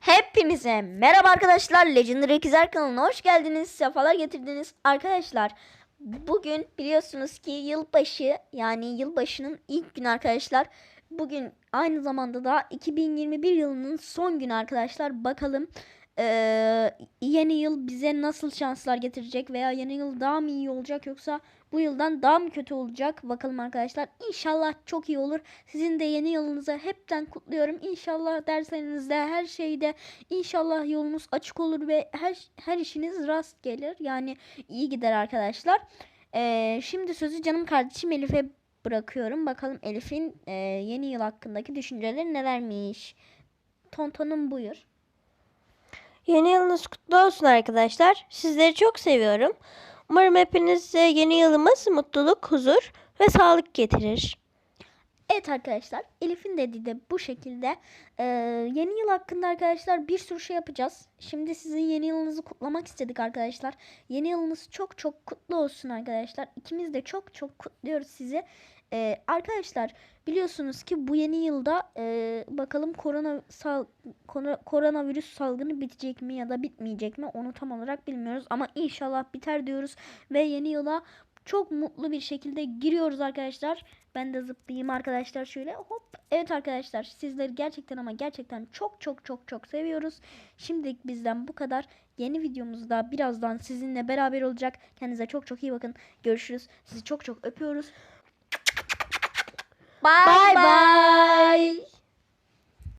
Hepinize merhaba arkadaşlar. Legendary İkizler kanalına hoş geldiniz. Sefalar getirdiniz. Arkadaşlar bugün biliyorsunuz ki yılbaşı yani yılbaşının ilk günü arkadaşlar. Bugün aynı zamanda da 2021 yılının son günü arkadaşlar. Bakalım eee, yeni yıl bize nasıl şanslar getirecek veya yeni yıl daha mı iyi olacak yoksa bu yıldan daha mı kötü olacak? Bakalım arkadaşlar. İnşallah çok iyi olur. Sizin de yeni yılınızı hepten kutluyorum. İnşallah derslerinizde her şeyde inşallah yolunuz açık olur ve her her işiniz rast gelir. Yani iyi gider arkadaşlar. Ee, şimdi sözü canım kardeşim Elif'e bırakıyorum. Bakalım Elif'in e, yeni yıl hakkındaki düşünceleri nelermiş. Tontonum buyur. Yeni yılınız kutlu olsun arkadaşlar. Sizleri çok seviyorum. Umarım hepinize yeni yılımız mutluluk, huzur ve sağlık getirir. Evet arkadaşlar Elif'in dediği de bu şekilde. Ee, yeni yıl hakkında arkadaşlar bir sürü şey yapacağız. Şimdi sizin yeni yılınızı kutlamak istedik arkadaşlar. Yeni yılınız çok çok kutlu olsun arkadaşlar. İkimiz de çok çok kutluyoruz sizi. Ee, arkadaşlar biliyorsunuz ki bu yeni yılda e, bakalım korona sal, koro- koronavirüs salgını bitecek mi ya da bitmeyecek mi onu tam olarak bilmiyoruz. Ama inşallah biter diyoruz ve yeni yıla çok mutlu bir şekilde giriyoruz arkadaşlar. Ben de zıplayayım arkadaşlar şöyle hop. Evet arkadaşlar sizleri gerçekten ama gerçekten çok çok çok çok seviyoruz. Şimdilik bizden bu kadar. Yeni videomuzda birazdan sizinle beraber olacak. Kendinize çok çok iyi bakın. Görüşürüz. Sizi çok çok öpüyoruz. Bye Bye bye.